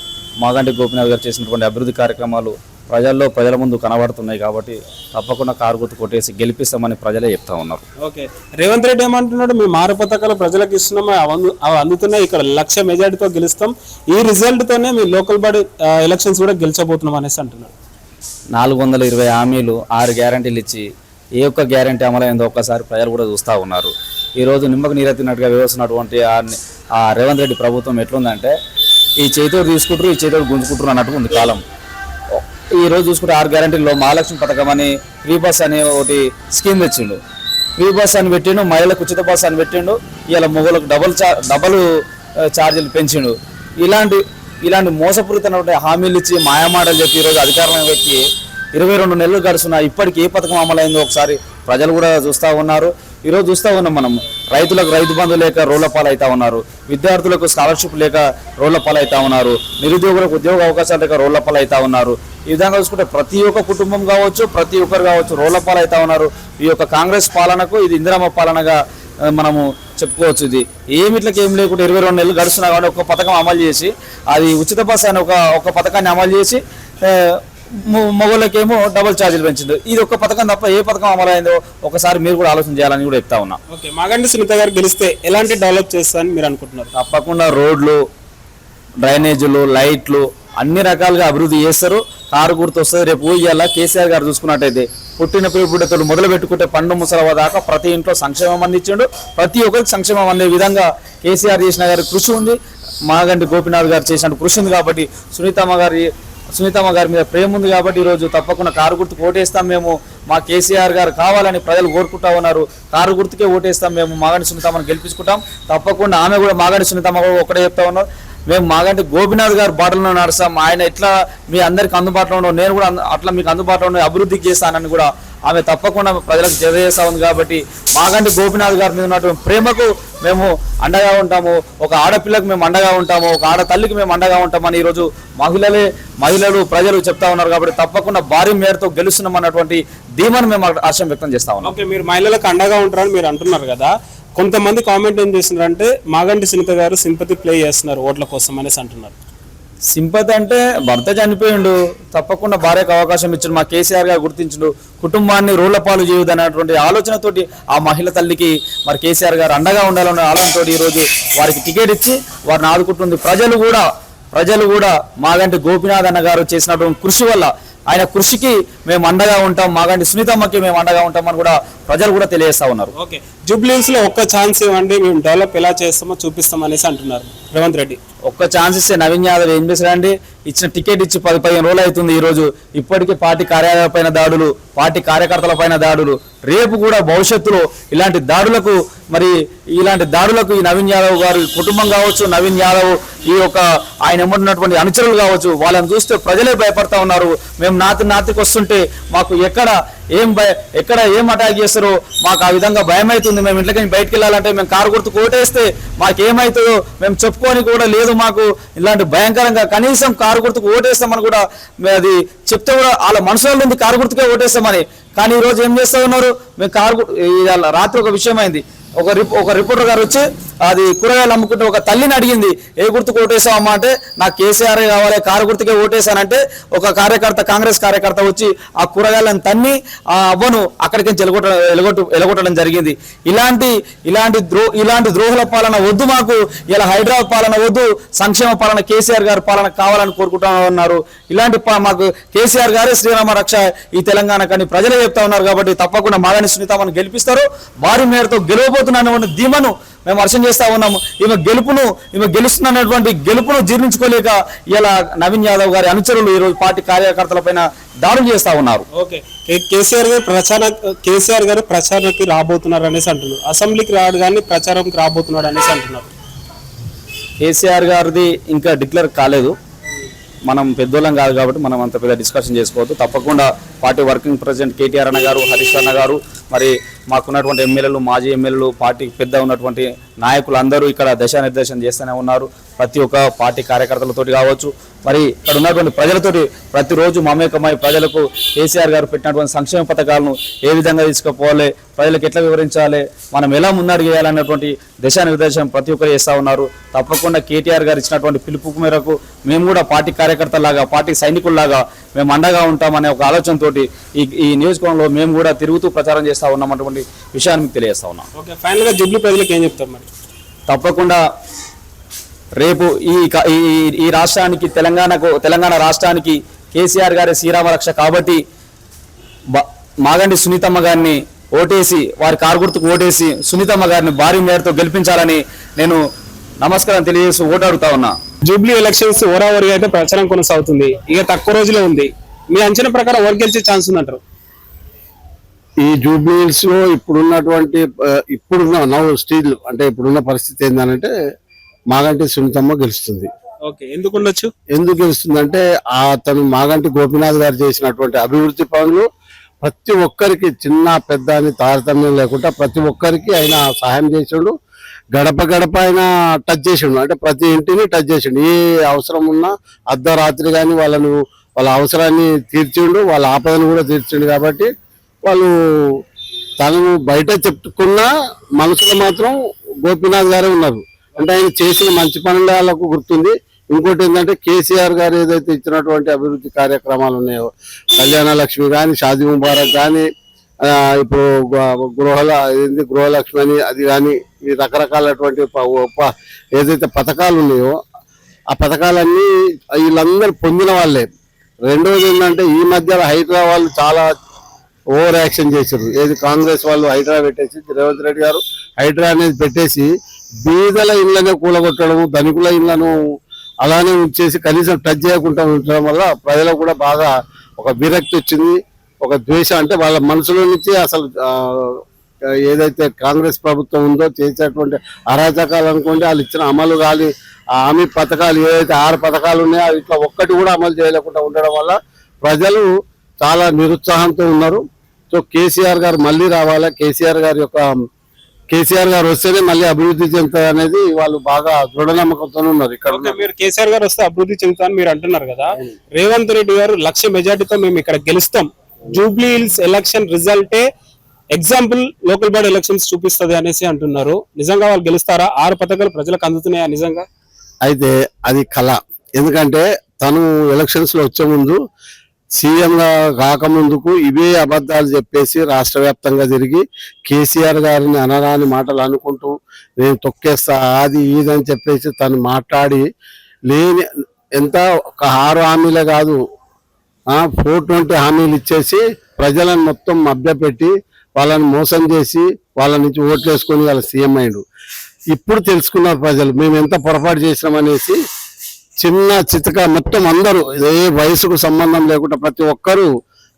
మాగంటి గోపినాథ్ గారు చేసినటువంటి అభివృద్ధి కార్యక్రమాలు ప్రజల్లో ప్రజల ముందు కనబడుతున్నాయి కాబట్టి తప్పకుండా కారు గుర్తు కొట్టేసి గెలిపిస్తామని ప్రజలే చెప్తా ఉన్నారు. ఓకే. రేవంత్ రెడ్డి ఏమంటున్నాడు? మేము మారు పథకాలు ప్రజలకు ఇస్తున్నాం అవి అందు- అవి అందుతున్నాయి. ఇక్కడ లక్ష మెజారిటీతో గెలుస్తాం. ఈ రిజల్ట్ తోనే మీ లోకల్ బాడీ ఎలక్షన్స్ కూడా గెలిచబోతున్నాం అనేసి అంటున్నాడు. నాలుగు వందల ఇరవై హామీలు ఆరు గ్యారంటీలు ఇచ్చి ఏ ఒక్క గ్యారంటీ అమలైందో ఒక్కసారి ప్రజలు కూడా చూస్తూ ఉన్నారు. ఈరోజు నిమ్మకు నీరెత్తినట్టుగా వ్యవస్తున్నటువంటి ఆ ఆ రేవంత్ రెడ్డి ప్రభుత్వం ఎట్లుందంటే ఈ చేతితో తీసుకుంటారు ఈ చేతితో గుంజుకుంటారు అన్నట్టు ఉంది కాలం. ఈ రోజు చూసుకుంటే ఆరు గ్యారంటీలో మహాలక్ష్మి పథకం అని ఫ్రీ బస్ అనే ఒకటి స్కీమ్ తెచ్చిండు. ఫ్రీ బస్ అని పెట్టిండు మహిళలకు ఉచిత బస్ అని పెట్టిండు ఇలా మొగలకు డబల్ చా డబల్ ఛార్జీలు పెంచిండు. ఇలాంటి ఇలాంటి మోసపూరితమైన హామీలు ఇచ్చి మాయమాటలు చెప్పి ఈరోజు అధికారంలో ఎక్కి ఇరవై రెండు నెలలు గడుస్తున్నా ఇప్పటికి ఏ పథకం అమలైందో ఒకసారి ప్రజలు కూడా చూస్తూ ఉన్నారు. ఈరోజు చూస్తూ ఉన్నాం మనం రైతులకు రైతు బంధు లేక రోళ్ళ పాలు ఉన్నారు విద్యార్థులకు స్కాలర్షిప్ లేక రోళ్ళ పాలు ఉన్నారు నిరుద్యోగులకు ఉద్యోగ అవకాశాలు లేక రోళ్ళ పాలు ఉన్నారు ఈ విధంగా చూసుకుంటే ప్రతి ఒక్క కుటుంబం కావచ్చు ప్రతి ఒక్కరు కావచ్చు రోడ్ల పాలు అవుతా ఉన్నారు. ఈ యొక్క కాంగ్రెస్ పాలనకు ఇది ఇందిరామ పాలనగా మనము చెప్పుకోవచ్చు ఇది. ఏమిట్లకి ఏం లేకుండా ఇరవై రెండు నెలలు గడుస్తున్నా కాబట్టి ఒక పథకం అమలు చేసి అది ఉచిత బస్ అని ఒక ఒక పథకాన్ని అమలు చేసి ఆ, మొ- మగవాళ్ళకేమో డబుల్ ఛార్జీలు పెంచిండు. ఇది ఒక పథకం తప్ప ఏ పథకం అమలైందో ఒకసారి మీరు కూడా ఆలోచన చేయాలని కూడా చెప్తా ఉన్నా. ఓకే మాగంటి సునీత గారు గెలిస్తే ఎలాంటి డెవలప్ చేస్తారని మీరు అనుకుంటున్నారు? తప్పకుండా రోడ్లు డ్రైనేజీలు లైట్లు అన్ని రకాలుగా అభివృద్ధి చేస్తారు. కారు గుర్తు వస్తుంది రేపు ఇవాళ కేసీఆర్ గారు చూసుకున్నట్టయితే పుట్టిన పిలుపుడతలు మొదలు పెట్టుకుంటే పండు ముసలవ దాకా ప్రతి ఇంట్లో సంక్షేమం అందించిండు. ప్రతి ఒక్కరికి సంక్షేమం అందే విధంగా కేసీఆర్ చేసిన గారి కృషి ఉంది. మాగంటి గోపినాథ్ గారు చేసిన కృషి ఉంది కాబట్టి సునీతమ్మ గారి సునీతమ్మ గారి మీద ప్రేమ ఉంది కాబట్టి ఈరోజు తప్పకుండా కారు గుర్తుకు ఓటేస్తాం మేము. మా కేసీఆర్ గారు కావాలని ప్రజలు కోరుకుంటా ఉన్నారు. కారు గుర్తుకే ఓటేస్తాం మేము. మాగంటి సునీతమ్మను గెలిపించుకుంటాం. తప్పకుండా ఆమె కూడా మాగంటి సునీతమ్మ కూడా ఒకటే చెప్తా ఉన్నారు. మేము మాగంటి గోపినాథ్ గారు బాటలో నడుస్తాం. ఆయన ఎట్లా మీ అందరికి అందుబాటులో ఉండవు నేను కూడా అంద- అట్లా మీకు అందుబాటులో ఉండే అభివృద్ధి చేస్తానని కూడా ఆమె తప్పకుండా ప్రజలకు తెలియజేస్తా ఉంది కాబట్టి మాగంటి గోపినాథ్ గారి మీద ఉన్నటువంటి ప్రేమకు మేము అండగా ఉంటాము. ఒక ఆడపిల్లకు మేము అండగా ఉంటాము. ఒక ఆడ తల్లికి మేము అండగా ఉంటామని ఈరోజు మహిళలే మహిళలు ప్రజలు చెప్తా ఉన్నారు కాబట్టి తప్పకుండా భారీ మేరతో గెలుస్తున్నాం అన్నటువంటి ధీమాను మేము ఆశయం వ్యక్తం చేస్తా ఉన్నాం. ఓకే మీరు మహిళలకు అండగా ఉంటారని మీరు అంటున్నారు కదా. కొంతమంది కామెంట్ ఏం చేస్తున్నారంటే మాగంటి సునీత గారు సింపతి ప్లే చేస్తున్నారు ఓట్ల కోసం అనేసి అంటున్నారు. సింపతి అంటే భర్త చనిపోయిండు తప్పకుండా భార్యకు అవకాశం ఇచ్చిండు మా కేసీఆర్ గారు గుర్తించిండు కుటుంబాన్ని రోడ్ల పాలు చేయదు అనేటువంటి ఆలోచనతోటి ఆ మహిళ తల్లికి మరి కేసీఆర్ గారు అండగా ఉండాలనే ఆలోచనతోటి ఈరోజు వారికి టికెట్ ఇచ్చి వారిని ఆదుకుంటుంది. ప్రజలు కూడా ప్రజలు కూడా మాగంటి గోపినాథ్ అన్న గారు చేసినటువంటి కృషి వల్ల ఆయన కృషికి మేము అండగా ఉంటాం మాగంటి సునీతమ్మకి మేము అండగా ఉంటామని కూడా ప్రజలు కూడా తెలియజేస్తా ఉన్నారు. ఓకే. జూబ్లీస్లో ఒక్క ఛాన్స్ ఇవ్వండి మేము డెవలప్ ఎలా చేస్తామో చూపిస్తాం అనేసి అంటున్నారు. రేవంత్ రెడ్డి. ఒక్క ఛాన్స్ ఇస్తే నవీన్ యాదవ్ ఏం చేశారండి ఇచ్చిన టికెట్ ఇచ్చి పది పదిహేను రోజులు అవుతుంది ఈ రోజు ఇప్పటికీ పార్టీ కార్యాలయాల పైన దాడులు పార్టీ కార్యకర్తలపైన దాడులు. రేపు కూడా భవిష్యత్తులో ఇలాంటి దాడులకు మరి ఇలాంటి దాడులకు ఈ నవీన్ యాదవ్ గారి కుటుంబం కావచ్చు నవీన్ యాదవ్ ఈ యొక్క ఆయన ఎమ్మున్నటువంటి అనుచరులు కావచ్చు వాళ్ళని చూస్తే ప్రజలే భయపడతా ఉన్నారు. మేము నాతి నాతికి వస్తుంటే మాకు ఎక్కడ ఏం భయ ఎక్కడ ఏం అటాక్ చేస్తారో మాకు ఆ విధంగా భయం అవుతుంది మేము ఇంట్లోకి బయటకు వెళ్ళాలంటే మేము కారు గుర్తు కోటేస్తే మాకేమవుతుందో మేము చెప్పుకొని కూడా లేదు మాకు. ఇలాంటి భయంకరంగా కనీసం కారు గుర్తుకు ఓటేస్తామని కూడా అది చెప్తే కూడా వాళ్ళ మనసులో ఉంది కారు గుర్తుకే ఓటేస్తామని. కానీ ఈరోజు ఏం చేస్తా ఉన్నారు? మేము కారు రాత్రి ఒక విషయం అయింది ఒక రిప్ ఒక రిపోర్టర్ గారు వచ్చి అది కూరగాయలు అమ్ముకుంటే ఒక తల్లిని అడిగింది ఏ గుర్తుకు ఓటేసావమ్మా అంటే నాకు కేసీఆర్ కావాలి కారు గుర్తుకే ఓటేశానంటే ఒక కార్యకర్త కాంగ్రెస్ కార్యకర్త వచ్చి ఆ కూరగాయలను తన్ని ఆ అవ్వను అక్కడికి ఎలగొట్ట ఎలగొట్టు ఎలగొట్టడం జరిగింది. ఇలాంటి ఇలాంటి ద్రో ఇలాంటి ద్రోహుల పాలన వద్దు మాకు ఇలా హైదరాబాద్ పాలన వద్దు సంక్షేమ పాలన కేసీఆర్ గారి పాలన కావాలని కోరుకుంటా ఉన్నారు ఇలాంటి మాకు కేసీఆర్ గారే శ్రీరామ రక్ష ఈ తెలంగాణ కానీ ప్రజలే చెప్తా ఉన్నారు కాబట్టి తప్పకుండా మాదాని సునీత మనం గెలిపిస్తారు. భారీ మేరతో గెలవబోతున్నాను ధీమను మేము హర్షం చేస్తా ఉన్నాము. ఈమె గెలుపును ఈమె గెలుస్తున్నటువంటి గెలుపును జీర్ణించుకోలేక ఇలా నవీన్ యాదవ్ గారి అనుచరులు ఈ రోజు పార్టీ కార్యకర్తల పైన దాడులు చేస్తా ఉన్నారు. ఓకే. కేసీఆర్ గారు ప్రచార కేసీఆర్ గారు ప్రచారానికి రాబోతున్నారు అనేసి అంటున్నారు. అసెంబ్లీకి రాడు కానీ ప్రచారంకి రాబోతున్నాడు అనేసి అంటున్నారు. కేసీఆర్ గారిది ఇంకా డిక్లేర్ కాలేదు. మనం పెద్దోళ్ళం కాదు కాబట్టి మనం అంత పెద్ద డిస్కషన్ చేసుకోవద్దు. తప్పకుండా పార్టీ వర్కింగ్ ప్రెసిడెంట్ కేటీఆర్ అన్న గారు హరీష్ అన్న గారు మరి మాకున్నటువంటి ఎమ్మెల్యేలు మాజీ ఎమ్మెల్యేలు పార్టీ పెద్ద ఉన్నటువంటి నాయకులు అందరూ ఇక్కడ దిశానిర్దేశం చేస్తూనే ఉన్నారు. ప్రతి ఒక్క పార్టీ కార్యకర్తలతోటి కావచ్చు. మరి ఇక్కడ ఉన్నటువంటి ప్రజలతోటి ప్రతిరోజు మమేకమై ప్రజలకు కేసీఆర్ గారు పెట్టినటువంటి సంక్షేమ పథకాలను ఏ విధంగా తీసుకుపోవాలి ప్రజలకు ఎట్లా వివరించాలి మనం ఎలా ముందడుగు వేయాలన్నటువంటి దిశానిర్దేశం ప్రతి ఒక్కరు చేస్తూ ఉన్నారు. తప్పకుండా కేటీఆర్ గారు ఇచ్చినటువంటి పిలుపు మేరకు మేము కూడా పార్టీ కార్యకర్తలాగా పార్టీ సైనికుల్లాగా మేము అండగా ఉంటామనే ఒక ఆలోచనతోటి ఈ ఈ నియోజకవర్గంలో మేము కూడా తిరుగుతూ ప్రచారం చేస్తూ ఉన్నామన్నటువంటి విషయాన్ని మీకు తెలియజేస్తా ఉన్నాం. ఓకే ఫైనల్గా జూబ్లీ ప్రజలకు ఏం చెప్తారు మరి? తప్పకుండా రేపు ఈ ఈ ఈ రాష్ట్రానికి తెలంగాణకు తెలంగాణ రాష్ట్రానికి కేసీఆర్ గారి శ్రీరామ రక్ష కాబట్టి మాగండి సునీతమ్మ గారిని ఓటేసి వారి కారు గుర్తుకు ఓటేసి సునీతమ్మ గారిని భారీ మేరతో గెలిపించాలని నేను నమస్కారం తెలియజేసి ఓటు అడుగుతా ఉన్నా. జూబ్లీ ఎలక్షన్స్ ఓరావరిగా అయితే ప్రచారం కొనసాగుతుంది. ఇక తక్కువ రోజులే ఉంది. మీ అంచనా ప్రకారం ఎవరు గెలిచే ఛాన్స్ ఉందంటారు? ఈ జూబ్లీహిల్స్లో ఇప్పుడున్నటువంటి ఇప్పుడున్న నవ్ స్టీల్ అంటే ఇప్పుడున్న పరిస్థితి ఏంటంటే మాగంటి సునీతమ్మ గెలుస్తుంది. ఓకే ఎందుకు ఉండొచ్చు? ఎందుకు గెలుస్తుందంటే ఆ అతను మాగంటి గోపీనాథ్ గారు చేసినటువంటి అభివృద్ధి పనులు ప్రతి ఒక్కరికి చిన్న పెద్ద అని తారతమ్యం లేకుండా ప్రతి ఒక్కరికి ఆయన సహాయం చేసిండు గడప గడప ఆయన టచ్ చేసిండు. అంటే ప్రతి ఇంటిని టచ్ చేసిండు. ఏ అవసరం ఉన్నా అర్ధరాత్రి కానీ వాళ్ళను వాళ్ళ అవసరాన్ని తీర్చిండు వాళ్ళ ఆపదను కూడా తీర్చిండు కాబట్టి వాళ్ళు తనను బయట చెప్పుకున్నా మనసులో మాత్రం గోపీనాథ్ గారే ఉన్నారు. అంటే ఆయన చేసిన మంచి పనులు వాళ్ళకు గుర్తుంది. ఇంకోటి ఏంటంటే కేసీఆర్ గారు ఏదైతే ఇచ్చినటువంటి అభివృద్ధి కార్యక్రమాలు ఉన్నాయో కళ్యాణ లక్ష్మి కానీ షాదీ ముబారక్ కానీ ఇప్పుడు గృహల ఏంది గృహలక్ష్మి అని అది కానీ ఈ రకరకాలటువంటి ప- ఏదైతే పథకాలు ఉన్నాయో ఆ పథకాలన్నీ వీళ్ళందరూ పొందిన వాళ్ళే. రెండవది ఏంటంటే ఈ మధ్యలో హైదరాబాద్ వాళ్ళు చాలా ఓవర్ యాక్షన్ చేశారు ఏది కాంగ్రెస్ వాళ్ళు హైడ్రా పెట్టేసి రేవంత్ రెడ్డి గారు హైడ్రా అనేది పెట్టేసి బీదల ఇళ్ళనే కూలగొట్టడం ధనికుల ఇళ్ళను అలానే ఉంచేసి కనీసం టచ్ చేయకుండా ఉండడం వల్ల ప్రజలకు కూడా బాగా ఒక విరక్తి వచ్చింది. ఒక ద్వేషం అంటే వాళ్ళ మనసులో నుంచి అసలు ఏదైతే కాంగ్రెస్ ప్రభుత్వం ఉందో చేసేటువంటి అరాచకాలు అనుకోండి వాళ్ళు ఇచ్చిన అమలు ఆ హామీ పథకాలు ఏదైతే ఆరు పథకాలు ఉన్నాయో అవి ఇట్లా ఒక్కటి కూడా అమలు చేయలేకుండా ఉండడం వల్ల ప్రజలు చాలా నిరుత్సాహంతో ఉన్నారు. సో కేసీఆర్ గారు మళ్ళీ రావాలా? కేసీఆర్ గారి యొక్క కేసీఆర్ గారు వస్తేనే మళ్ళీ అభివృద్ధి చెందుతారు అనేది వాళ్ళు బాగా దృఢ నమ్మకంతో ఉన్నారు ఇక్కడ మీరు కేసీఆర్ గారు వస్తే అభివృద్ధి చెందుతామని మీరు అంటున్నారు కదా. రేవంత్ రెడ్డి గారు లక్ష మెజార్టీతో మేము ఇక్కడ గెలుస్తాం. జూబ్లీ హిల్స్ ఎలక్షన్ రిజల్టే ఎగ్జాంపుల్ లోకల్ బాడీ ఎలక్షన్స్ చూపిస్తుంది అనేసి అంటున్నారు. నిజంగా వాళ్ళు గెలుస్తారా? ఆరు పథకాలు ప్రజలకు అందుతున్నాయా నిజంగా? అయితే అది కళ. ఎందుకంటే తను ఎలక్షన్స్లో వచ్చే ముందు సీఎంగా కాకముందుకు ఇవే అబద్ధాలు చెప్పేసి రాష్ట్ర వ్యాప్తంగా తిరిగి కేసీఆర్ గారిని అనరాని మాటలు అనుకుంటూ నేను తొక్కేస్తా అది ఇది అని చెప్పేసి తను మాట్లాడి లేని ఎంత ఒక ఆరు హామీలే కాదు ఫోర్ ట్వంటీ హామీలు ఇచ్చేసి ప్రజలను మొత్తం మభ్యపెట్టి వాళ్ళని మోసం చేసి వాళ్ళ నుంచి ఓట్లు వేసుకొని వాళ్ళ సీఎం అయ్యాడు. ఇప్పుడు తెలుసుకున్నారు ప్రజలు మేము ఎంత పొరపాటు చేసినాం అనేసి చిన్న చితక మొత్తం అందరూ ఏ వయసుకు సంబంధం లేకుండా ప్రతి ఒక్కరూ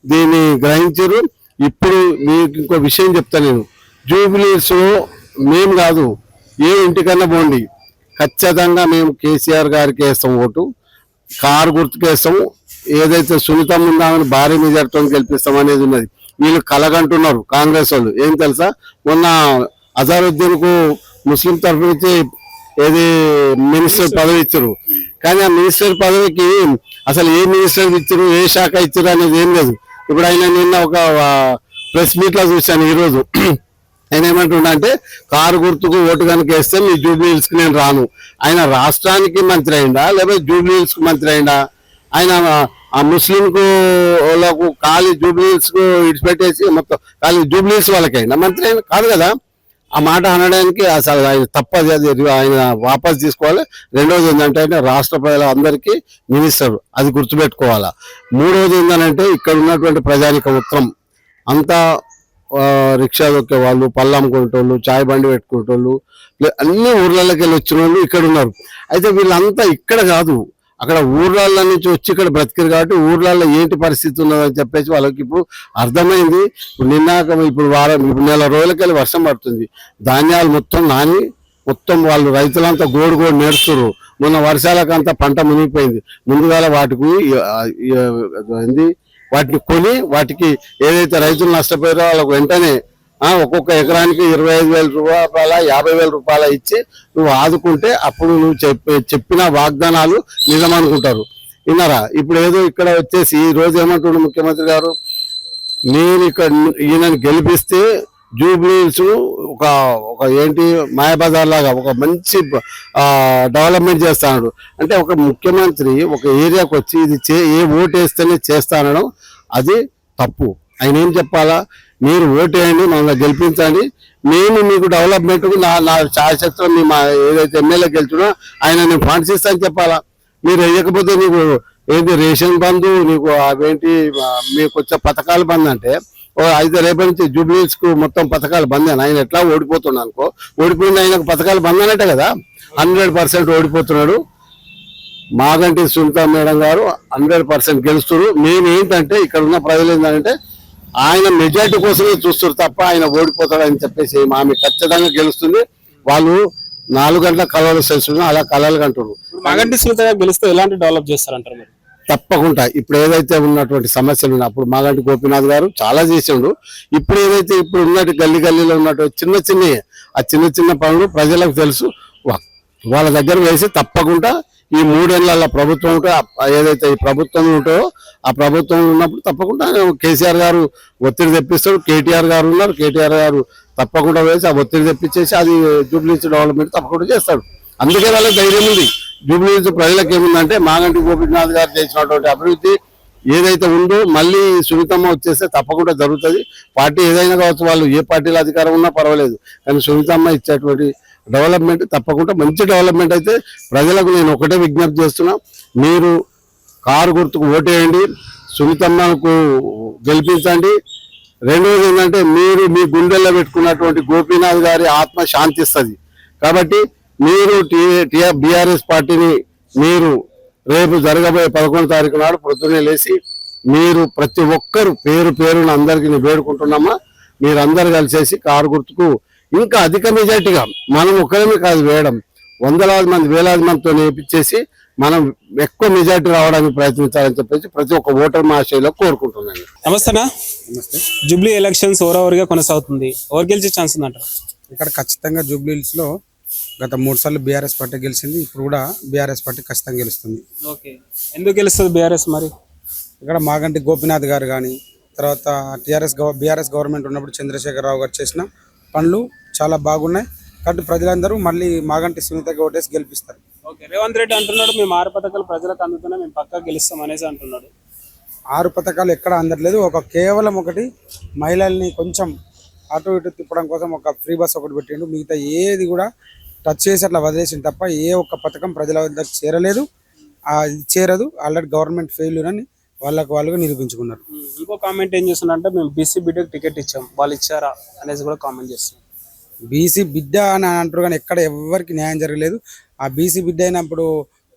దీన్ని గ్రహించరు. ఇప్పుడు మీకు ఇంకో విషయం చెప్తా నేను. జూబిలీస్లో మేము కాదు ఏ ఇంటికన్నా పోండి. ఖచ్చితంగా మేము కేసీఆర్ గారికి వేస్తాం ఓటు కారు గుర్తుకేస్తాము ఏదైతే సునీతం ఉందామని భారీ మెజార్టీతో గెలిపిస్తాం అనేది ఉన్నది. వీళ్ళు కలగంటున్నారు కాంగ్రెస్ వాళ్ళు. ఏం తెలుసా? మొన్న అజారుద్దీన్కు ముస్లిం తరఫు నుంచి ఏది మినిస్టర్ పదవి ఇచ్చారు. కానీ ఆ మినిస్టర్ పదవికి అసలు ఏ మినిస్టర్ ఇచ్చారు ఏ శాఖ ఇచ్చారు అనేది ఏం లేదు. ఇప్పుడు ఆయన నిన్న ఒక ప్రెస్ మీట్లో చూశాను ఈ రోజు ఆయన ఏమంటుండ అంటే కారు గుర్తుకు ఓటు కనుక వేస్తే మీ జూబ్లీ హిల్స్కి నేను రాను. ఆయన రాష్ట్రానికి మంత్రి అయిందా లేకపోతే జూబ్లీ హిల్స్కు మంత్రి అయిందా ఆయన ఆ ముస్లిం కు వాళ్ళకు ఖాళీ జూబ్లీస్కు ఇడిచిపెట్టేసి మొత్తం ఖాళీ జూబ్లీస్ వాళ్ళకైనా వాళ్ళకి మంత్రి అయినా కాదు కదా? ఆ మాట అనడానికి అసలు ఆయన తప్పది అది. ఆయన వాపస్ తీసుకోవాలి. రెండోది ఏంటంటే ఆయన రాష్ట్ర ప్రజల అందరికీ మినిస్టర్ అది గుర్తుపెట్టుకోవాలా. మూడోది ఏంటంటే ఇక్కడ ఉన్నటువంటి ప్రజానిక ఉత్తరం అంతా రిక్షా దొక్కే వాళ్ళు పళ్ళు కొనేటోళ్ళు చాయ్ బండి పెట్టుకునేటోళ్ళు అన్ని ఊర్లలోకి వెళ్ళి వచ్చిన వాళ్ళు ఇక్కడ ఉన్నారు అయితే వీళ్ళంతా ఇక్కడ కాదు. అక్కడ ఊర్ల నుంచి వచ్చి ఇక్కడ బ్రతికారు కాబట్టి ఊర్లలో ఏంటి పరిస్థితి ఉన్నదని చెప్పేసి వాళ్ళకి ఇప్పుడు అర్థమైంది. నిన్నాక ఇప్పుడు వారం ఇప్పుడు నెల రోజులకెళ్ళి వర్షం పడుతుంది. ధాన్యాలు మొత్తం నాని మొత్తం వాళ్ళు రైతులంతా గోడు గోడు నేడుస్తున్నారు మొన్న వర్షాలకంతా పంట మునిగిపోయింది. ముందుగాల వాటికి ఏంది? వాటిని కొని వాటికి ఏదైతే రైతులు నష్టపోయారో వాళ్ళకు వెంటనే ఒక్కొక్క ఎకరానికి ఇరవై ఐదు వేల రూపాయల యాభై వేల రూపాయల ఇచ్చి నువ్వు ఆదుకుంటే అప్పుడు నువ్వు చెప్పే చెప్పిన వాగ్దానాలు నిజమనుకుంటారు. విన్నారా? ఇప్పుడు ఏదో ఇక్కడ వచ్చేసి ఈ రోజు ఏమంటుండు ముఖ్యమంత్రి గారు? నేను ఇక్కడ ఈయనని గెలిపిస్తే జూబ్లీస్ ఒక ఒక ఏంటి మాయాబజార్ లాగా ఒక మంచి డెవలప్మెంట్ చేస్తాడు. అంటే ఒక ముఖ్యమంత్రి ఒక ఏరియాకు వచ్చి ఇది చే ఏ ఓటు వేస్తేనే చేస్తానడం అది తప్పు. ఆయన ఏం చెప్పాలా? మీరు ఓటు వేయండి మమ్మల్ని గెలిపించండి. నేను మీకు డెవలప్మెంట్ నా నా శాశ్వతం మీ మా ఏదైతే ఎమ్మెల్యే గెలిచినో ఆయన నేను ఫండ్స్ ఇస్తాను చెప్పాలా? మీరు వేయకపోతే నీకు ఏంటి రేషన్ బంధు నీకు అవేంటి మీకు వచ్చే పథకాలు బంద్ అంటే ఓ ఐదు రేపటి నుంచి జూబ్లీస్కు మొత్తం పథకాలు బంద్ అని ఆయన ఎట్లా ఓడిపోతున్నాను అనుకో? ఓడిపోయింది ఆయనకు పథకాలు బంద్ కదా? హండ్రెడ్ పర్సెంట్ ఓడిపోతున్నాడు. మాగంటి సునీత మేడం గారు హండ్రెడ్ పర్సెంట్ గెలుస్తున్నారు. మేము ఏంటంటే ఇక్కడ ఉన్న ప్రజలు ఏంటంటే ఆయన మెజార్టీ కోసమే చూస్తారు తప్ప ఆయన ఓడిపోతాడని చెప్పేసి ఆమె ఖచ్చితంగా గెలుస్తుంది. వాళ్ళు నాలుగు గంటల కలవలు చేస్తున్నారు అలా కలలు మాగంటి గారు గెలిస్తే ఎలాంటి డెవలప్ చేస్తారంటారు మరి? తప్పకుండా. ఇప్పుడు ఏదైతే ఉన్నటువంటి సమస్యలు ఉన్నాయి అప్పుడు మాగంటి గోపీనాథ్ గారు చాలా చేసిండు. ఇప్పుడు ఏదైతే ఇప్పుడు ఉన్నట్టు గల్లీ గల్లీలో ఉన్నట్టు చిన్న చిన్న ఆ చిన్న చిన్న పనులు ప్రజలకు తెలుసు. వాళ్ళ దగ్గర వేసి తప్పకుండా ఈ మూడేళ్ళ ప్రభుత్వం ఉంటే ఏదైతే ఈ ప్రభుత్వం ఉంటో ఆ ప్రభుత్వం ఉన్నప్పుడు తప్పకుండా కేసీఆర్ గారు ఒత్తిడి తెప్పిస్తాడు కేటీఆర్ గారు ఉన్నారు కేటీఆర్ గారు తప్పకుండా వేసి ఆ ఒత్తిడి తెప్పించేసి అది జూబ్లీస్ డెవలప్మెంట్ తప్పకుండా చేస్తాడు. అందుకే వాళ్ళకి ధైర్యం ఉంది. జూబ్లీస్ ప్రజలకు ఏముందంటే మాగంటి గోపీనాథ్ గారు చేసినటువంటి అభివృద్ధి ఏదైతే ఉందో మళ్ళీ సునీతమ్మ వచ్చేస్తే తప్పకుండా జరుగుతుంది. పార్టీ ఏదైనా కావచ్చు వాళ్ళు ఏ పార్టీలో అధికారం ఉన్నా పర్వాలేదు. కానీ సునీతమ్మ ఇచ్చేటువంటి డెవలప్మెంట్ తప్పకుండా మంచి డెవలప్మెంట్ అయితే ప్రజలకు నేను ఒకటే విజ్ఞప్తి చేస్తున్నా. మీరు కారు గుర్తుకు ఓటేయండి. సునీతమ్మకు గెలిపించండి. రెండవది ఏంటంటే మీరు మీ గుండెల్లో పెట్టుకున్నటువంటి గోపీనాథ్ గారి ఆత్మ శాంతిస్తుంది కాబట్టి మీరు టీఆర్ బీఆర్ఎస్ పార్టీని మీరు రేపు జరగబోయే పదకొండు తారీఖు నాడు పొద్దున్నే లేచి మీరు ప్రతి ఒక్కరు పేరు పేరున అందరికీ నేను వేడుకుంటున్నామా? మీరందరు కలిసేసి కారు గుర్తుకు ఇంకా అధిక మెజార్టీగా మనం ఒక్కరమే కాదు వేయడం. వందలాది మంది వేలాది మందితో నేర్పించేసి మనం ఎక్కువ మెజార్టీ రావడానికి ప్రయత్నించాలని చెప్పేసి ప్రతి ఒక్క ఓటర్ మహాశైలో కోరుకుంటున్నాను. నమస్తేనా జూబ్లీ ఎలక్షన్స్ ఓవర్గా కొనసాగుతుంది. ఎవరు గెలిచే ఛాన్స్ ఉందంటారు ఇక్కడ ఖచ్చితంగా జూబ్లీహిల్స్లో గత మూడు సార్లు బీఆర్ఎస్ పార్టీ గెలిచింది. ఇప్పుడు కూడా బీఆర్ఎస్ పార్టీ ఖచ్చితంగా గెలుస్తుంది. ఓకే. ఎందుకు గెలుస్తుంది బీఆర్ఎస్ మరి? ఇక్కడ మాగంటి గోపినాథ్ గారు కానీ తర్వాత టీఆర్ఎస్ గవ బీఆర్ఎస్ గవర్నమెంట్ ఉన్నప్పుడు చంద్రశేఖరరావు గారు చేసిన పనులు చాలా బాగున్నాయి. కాబట్టి ప్రజలందరూ మళ్ళీ మాగంటి సునీతకి ఓటేసి గెలిపిస్తారు. ఓకే రేవంత్ రెడ్డి అంటున్నాడు మేము ఆరు పథకాలు ప్రజలకు అందుతున్నా మేము పక్కా గెలుస్తాం అనేసి అంటున్నాడు. ఆరు పథకాలు ఎక్కడ అందట్లేదు. ఒక కేవలం ఒకటి మహిళల్ని కొంచెం అటు ఇటు తిప్పడం కోసం ఒక ఫ్రీ బస్ ఒకటి పెట్టిండు. మిగతా ఏది కూడా టచ్ చేసి అట్లా వదిలేసింది తప్ప ఏ ఒక్క పథకం ప్రజల వద్దకు చేరలేదు. ఇది చేరదు. ఆల్రెడీ గవర్నమెంట్ ఫెయిల్యూర్ అని వాళ్ళకు వాళ్ళుగా నిరూపించుకున్నారు. ఇంకో కామెంట్ ఏం చేస్తున్నారంటే మేము బీసీ బిడ్డకి టికెట్ ఇచ్చాం. వాళ్ళు ఇచ్చారా? అనేసి కూడా కామెంట్ చేస్తున్నాం బీసీ బిడ్డ అని అంటారు కానీ ఎక్కడ ఎవరికి న్యాయం జరగలేదు. ఆ బీసీ బిడ్డ అయినప్పుడు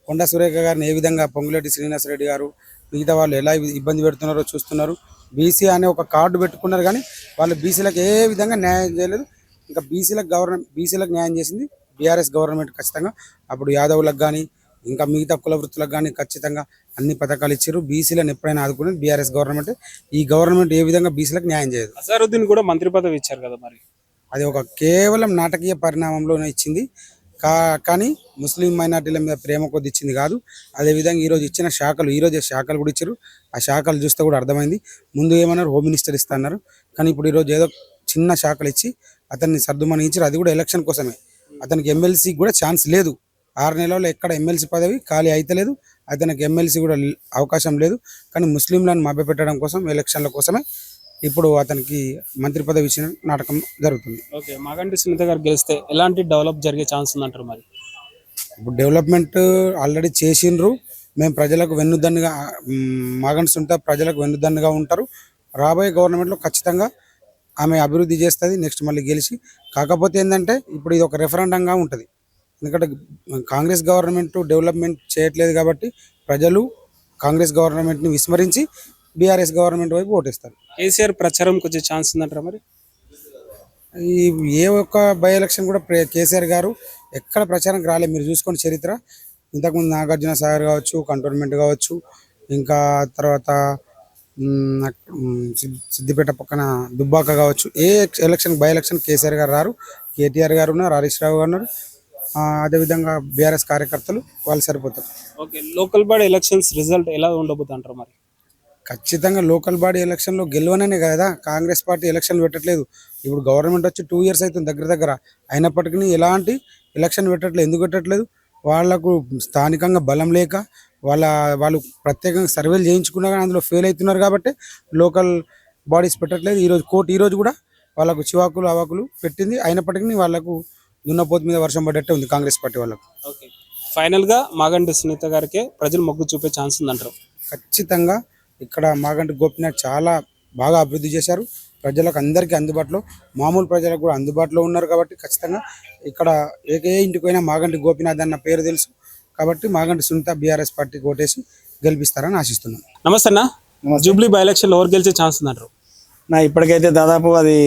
కొండ సురేఖ గారిని ఏ విధంగా పొంగులేటి శ్రీనివాస రెడ్డి గారు మిగతా వాళ్ళు ఎలా ఇబ్బంది పెడుతున్నారో చూస్తున్నారు. బీసీ అనే ఒక కార్డు పెట్టుకున్నారు కానీ వాళ్ళు బీసీలకు ఏ విధంగా న్యాయం చేయలేదు. ఇంకా బీసీలకు గవర్నమెంట్ బీసీలకు న్యాయం చేసింది బీఆర్ఎస్ గవర్నమెంట్ ఖచ్చితంగా. అప్పుడు యాదవులకు కానీ ఇంకా మిగతా కుల వృత్తులకు కానీ ఖచ్చితంగా అన్ని పథకాలు ఇచ్చారు. బీసీలను ఎప్పుడైనా ఆదుకునేది బీఆర్ఎస్ గవర్నమెంట్. ఈ గవర్నమెంట్ ఏ విధంగా బీసీలకు న్యాయం చేయదు. అజారుద్దీన్ కూడా మంత్రి పదవి ఇచ్చారు కదా మరి? అది ఒక కేవలం నాటకీయ పరిణామంలోనే ఇచ్చింది. కా కానీ ముస్లిం మైనార్టీల మీద ప్రేమ కొద్ది ఇచ్చింది కాదు. అదేవిధంగా ఈరోజు ఇచ్చిన శాఖలు ఈరోజు శాఖలు కూడా ఇచ్చారు. ఆ శాఖలు చూస్తే కూడా అర్థమైంది. ముందు ఏమన్నారు? హోమ్ మినిస్టర్ ఇస్తా అన్నారు. కానీ ఇప్పుడు ఈరోజు ఏదో చిన్న శాఖలు ఇచ్చి అతన్ని సర్దుమణించారు. ఇచ్చారు అది కూడా ఎలక్షన్ కోసమే. అతనికి ఎమ్మెల్సీ కూడా ఛాన్స్ లేదు. ఆరు నెలల్లో ఎక్కడ ఎమ్మెల్సీ పదవి ఖాళీ అయితలేదు అతనికి ఎమ్మెల్సీ కూడా అవకాశం లేదు. కానీ ముస్లింలను మభ్యపెట్టడం కోసం ఎలక్షన్ల కోసమే ఇప్పుడు అతనికి మంత్రి పదవి ఇచ్చిన నాటకం జరుగుతుంది. ఓకే మాగంటి సునీత గారు గెలిస్తే ఎలాంటి డెవలప్ జరిగే ఛాన్స్ ఉందంటారు మరి? ఇప్పుడు డెవలప్మెంట్ ఆల్రెడీ చేసిండ్రు. మేము ప్రజలకు వెన్నుదన్నుగా మాగంటి సుంట ప్రజలకు వెన్నుదన్నుగా ఉంటారు. రాబోయే గవర్నమెంట్లో ఖచ్చితంగా ఆమె అభివృద్ధి చేస్తుంది నెక్స్ట్ మళ్ళీ గెలిచి. కాకపోతే ఏంటంటే ఇప్పుడు ఇది ఒక రెఫరెండంగా ఉంటుంది. ఎందుకంటే కాంగ్రెస్ గవర్నమెంట్ డెవలప్మెంట్ చేయట్లేదు కాబట్టి ప్రజలు కాంగ్రెస్ గవర్నమెంట్ని విస్మరించి బీఆర్ఎస్ గవర్నమెంట్ వైపు ఓటేస్తారు. కేసీఆర్ ప్రచారంకి వచ్చే ఛాన్స్ ఉందంటారా మరి? ఈ ఏ ఒక్క బై ఎలక్షన్ కూడా కేసీఆర్ గారు ఎక్కడ ప్రచారంకి రాలేదు. మీరు చూసుకోండి చరిత్ర. ఇంతకుముందు నాగార్జున సాగర్ కావచ్చు కంటోన్మెంట్ కావచ్చు ఇంకా తర్వాత సిద్దిపేట పక్కన దుబ్బాక కావచ్చు ఏ ఎలక్షన్ బై ఎలక్షన్ కేసీఆర్ గారు రారు. కేటీఆర్ గారు ఉన్నారు హరీష్ రావు గారు ఉన్నారు. అదేవిధంగా బీఆర్ఎస్ కార్యకర్తలు వాళ్ళు సరిపోతారు. Okay local body elections result ఎలా ఉండబోతుంది అంటారు మరి? ఖచ్చితంగా లోకల్ బాడీ ఎలక్షన్లో గెలవననే కదా కాంగ్రెస్ పార్టీ ఎలక్షన్లు పెట్టట్లేదు. ఇప్పుడు గవర్నమెంట్ వచ్చి టూ ఇయర్స్ అవుతుంది దగ్గర దగ్గర. అయినప్పటికీ ఎలాంటి ఎలక్షన్ పెట్టట్లేదు ఎందుకు పెట్టట్లేదు? వాళ్ళకు స్థానికంగా బలం లేక వాళ్ళ వాళ్ళు ప్రత్యేకంగా సర్వేలు చేయించుకున్నా కానీ అందులో ఫెయిల్ అవుతున్నారు కాబట్టి లోకల్ బాడీస్ పెట్టట్లేదు. ఈరోజు కోర్టు ఈరోజు కూడా వాళ్ళకు చివాకులు అవాకులు పెట్టింది. అయినప్పటికీ వాళ్ళకు దున్నపోతు మీద వర్షం పడ్డట్టే ఉంది కాంగ్రెస్ పార్టీ వాళ్ళకు. ఓకే ఫైనల్గా మాగంటి సునీత గారికి ప్రజలు మొగ్గు చూపే ఛాన్స్ ఉందంటారు. ఖచ్చితంగా ఇక్కడ మాగంటి గోపినాథ్ చాలా బాగా అభివృద్ధి చేశారు. ప్రజలకు అందరికీ అందుబాటులో మామూలు ప్రజలకు కూడా అందుబాటులో ఉన్నారు కాబట్టి ఖచ్చితంగా ఇక్కడ ఏ ఏ ఇంటికి పోయినా మాగంటి గోపినాథ్ అన్న పేరు తెలుసు కాబట్టి మాగంటి సునీత బీఆర్ఎస్ పార్టీకి ఓటేసి గెలిపిస్తారని ఆశిస్తున్నాను నమస్తే అన్న. జూబ్లీ బై ఎలక్షన్ ఎవరు గెలిచే ఛాన్స్ ఉందంటారు నా ఇప్పటికైతే దాదాపు అది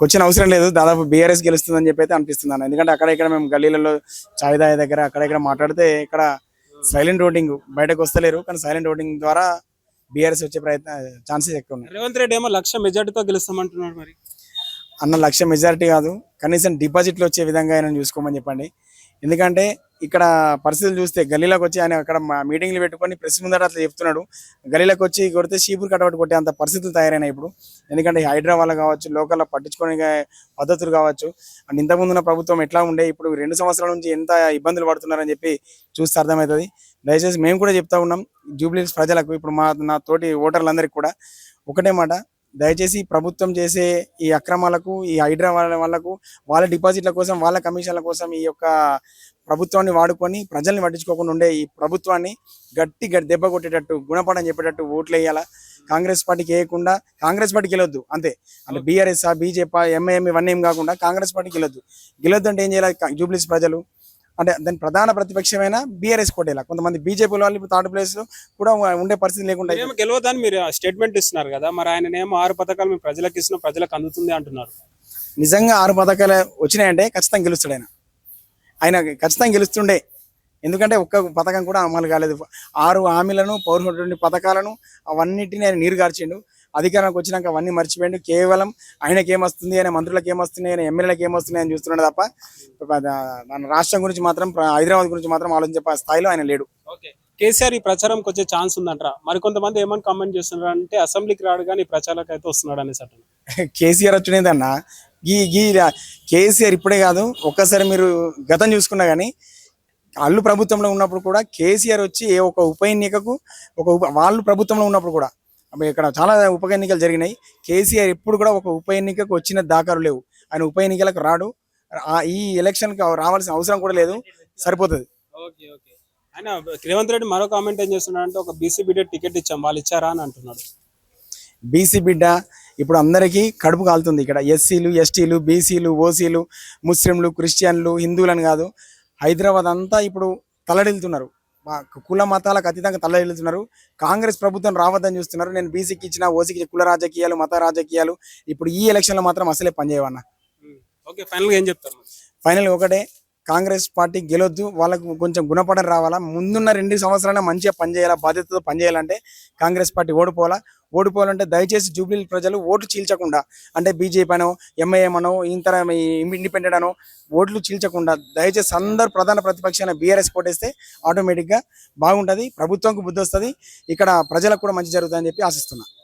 క్వశ్చన్ అవసరం లేదు. దాదాపు బీఆర్ఎస్ గెలుస్తుందని చెప్పి అయితే అనిపిస్తుంది అన్న. ఎందుకంటే అక్కడ ఇక్కడ మేము గల్లీలలో చాయ్ దగ్గర అక్కడ ఇక్కడ మాట్లాడితే ఇక్కడ సైలెంట్ ఓటింగ్ బయటకు వస్తలేరు కానీ సైలెంట్ ఓటింగ్ ద్వారా బీఆర్ఎస్ వచ్చే ప్రయత్న ఛాన్సెస్ ఎక్కువ ఉన్నాయి. రేవంత్ రెడ్డి ఏమో లక్ష మెజార్టీతో గెలుస్తామంటున్నాడు మరి. అన్న లక్ష మెజారిటీ కాదు కనీసం డిపాజిట్లు వచ్చే విధంగా ఆయన చూసుకోమని చెప్పండి. ఎందుకంటే ఇక్కడ పరిస్థితులు చూస్తే గల్లీలోకి వచ్చి ఆయన అక్కడ మా మీటింగ్లు పెట్టుకొని ప్రెస్ ముందర అట్లా చెప్తున్నాడు. గల్లీలోకి వచ్చి కొడితే షీపులు కట్టబట్టి కొట్టే అంత పరిస్థితులు తయారైనాయి ఇప్పుడు. ఎందుకంటే హైదరాబాద్లో కావచ్చు లోకల్లో పట్టించుకునే పద్ధతులు కావచ్చు. అండ్ ఇంతకుముందు ఉన్న ప్రభుత్వం ఎట్లా ఉండే ఇప్పుడు రెండు సంవత్సరాల నుంచి ఎంత ఇబ్బందులు పడుతున్నారని చెప్పి చూస్తే అర్థమవుతుంది. దయచేసి మేము కూడా చెప్తా ఉన్నాం జూబ్లీస్ ప్రజలకు ఇప్పుడు మా నా తోటి ఓటర్లందరికీ కూడా. ఒకటే మాట దయచేసి ప్రభుత్వం చేసే ఈ అక్రమాలకు ఈ హైడ్రా వాళ్ళకు వాళ్ళ డిపాజిట్ల కోసం వాళ్ళ కమిషన్ల కోసం ఈ యొక్క ప్రభుత్వాన్ని వాడుకొని ప్రజల్ని పట్టించుకోకుండా ఉండే ఈ ప్రభుత్వాన్ని గట్టి గట్టి దెబ్బ కొట్టేటట్టు గుణపడని చెప్పేటట్టు ఓట్లు వేయాలా? కాంగ్రెస్ పార్టీకి వేయకుండా కాంగ్రెస్ పార్టీకి వెళ్ళొద్దు అంతే. అంటే బీఆర్ఎస్ బీజేపీ ఎంఐఎం ఇవన్నీ ఏం కాకుండా కాంగ్రెస్ పార్టీకి వెళ్ళొద్దు గెలొద్దు. అంటే ఏం చేయాలి? జూబ్లీస్ ప్రజలు అంటే దాని ప్రధాన ప్రతిపక్షమైన బీఆర్ఎస్ కోటేలా. కొంతమంది బీజేపీ వాళ్ళు ఇప్పుడు థర్డ్ ప్లేస్లో కూడా ఉండే పరిస్థితి లేకుండా గెలవదని మీరు స్టేట్మెంట్ ఇస్తున్నారు కదా మరి ఆయన ఏమో ఆరు పథకాలు మేము ప్రజలకు ఇస్తున్న ప్రజలకు అందుతుంది అంటున్నారు. నిజంగా ఆరు పథకాలు వచ్చినాయంటే ఖచ్చితంగా గెలుస్తాడు ఆయన. ఆయన ఖచ్చితంగా గెలుస్తుండే. ఎందుకంటే ఒక్క పథకం కూడా అమలు కాలేదు. ఆరు హామీలను పౌరుటువంటి పథకాలను అవన్నిటిని ఆయన నీరు గార్చిండు. అధికారంలోకి వచ్చినాక అవన్నీ మర్చిపోయిండు. కేవలం ఆయనకి ఏమొస్తుంది ఆయన మంత్రులకు ఏమొస్తుంది ఆయన ఎమ్మెల్యేలకు ఏమొస్తుంది అని చూస్తున్నాడు తప్ప మన రాష్ట్రం గురించి మాత్రం హైదరాబాద్ గురించి మాత్రం ఆలోచించే స్థాయిలో ఆయన లేడు. ఓకే. కేసీఆర్ ఈ ప్రచారంకి వచ్చే ఛాన్స్ ఉందంటారా? మరి కొంతమంది ఏమని కామెంట్ చేస్తున్నారు అంటే అసెంబ్లీకి రాడు కానీ ఈ ప్రచారానికి అయితే వస్తున్నాడు అనేసి కేసీఆర్ వచ్చినదన్న గీ గీ కేసీఆర్ ఇప్పుడే కాదు ఒక్కసారి మీరు గతం చూసుకున్నా కానీ వాళ్ళు ప్రభుత్వంలో ఉన్నప్పుడు కూడా కేసీఆర్ వచ్చి ఏ ఒక ఉప ఎన్నికకు ఒక వాళ్ళు ప్రభుత్వంలో ఉన్నప్పుడు కూడా అప్పుడు ఇక్కడ చాలా ఉప ఎన్నికలు జరిగినాయి. కేసీఆర్ ఎప్పుడు కూడా ఒక ఉప ఎన్నికకు వచ్చిన దాఖలు లేవు. ఆయన ఉప ఎన్నికలకు రాడు. ఆ- ఈ ఎలక్షన్కి రావాల్సిన అవసరం కూడా లేదు. సరిపోతుంది. Okay okay. ఆయన రేవంత్ రెడ్డి మరో కామెంట్ ఏం చేస్తున్నాడు అంటే ఒక బీసీ బిడ్డ టికెట్ ఇచ్చాం వాళ్ళు ఇచ్చారా అని అంటున్నాడు. బీసీ బిడ్డ ఇప్పుడు అందరికీ కడుపు కాలుతుంది ఇక్కడ. ఎస్సీలు ఎస్టీలు బీసీలు ఓసీలు ముస్లింలు క్రిస్టియన్లు హిందువులని కాదు. హైదరాబాద్ అంతా ఇప్పుడు తల్లడిల్లుతున్నారు మా కుల మతాలకు అతీతంగా తల్లడిల్లుతున్నారు. కాంగ్రెస్ ప్రభుత్వం రావద్దని చూస్తున్నారు. నేను బీసీకి ఇచ్చిన ఓసీకి కుల రాజకీయాలు మత రాజకీయాలు ఇప్పుడు ఈ ఎలక్షన్లో మాత్రం అసలే పనిచేయవన్న. ఓకే ఫైనల్గా ఏం చెప్తారు? ఫైనల్ ఒకటే కాంగ్రెస్ పార్టీ గెలొద్దు వాళ్ళకు కొంచెం గుణపడం రావాలా? ముందున్న రెండు సంవత్సరాలు మంచిగా పనిచేయాలా? బాధ్యతతో పనిచేయాలంటే కాంగ్రెస్ పార్టీ ఓడిపోవాలా? ఓడిపోవాలంటే దయచేసి జూబ్లీ ప్రజలు ఓట్లు చీల్చకుండా అంటే బీజేపీ అనో ఎంఐఎం అనో ఇంతర ఇండిపెండెంట్ అనో ఓట్లు చీల్చకుండా దయచేసి అందరు ప్రధాన ప్రతిపక్షాన్ని బీఆర్ఎస్ కోటేస్తే ఆటోమేటిక్గా బాగుంటుంది ప్రభుత్వంకు బుద్ధి వస్తుంది ఇక్కడ ప్రజలకు కూడా మంచి జరుగుతుందని చెప్పి ఆశిస్తున్నాను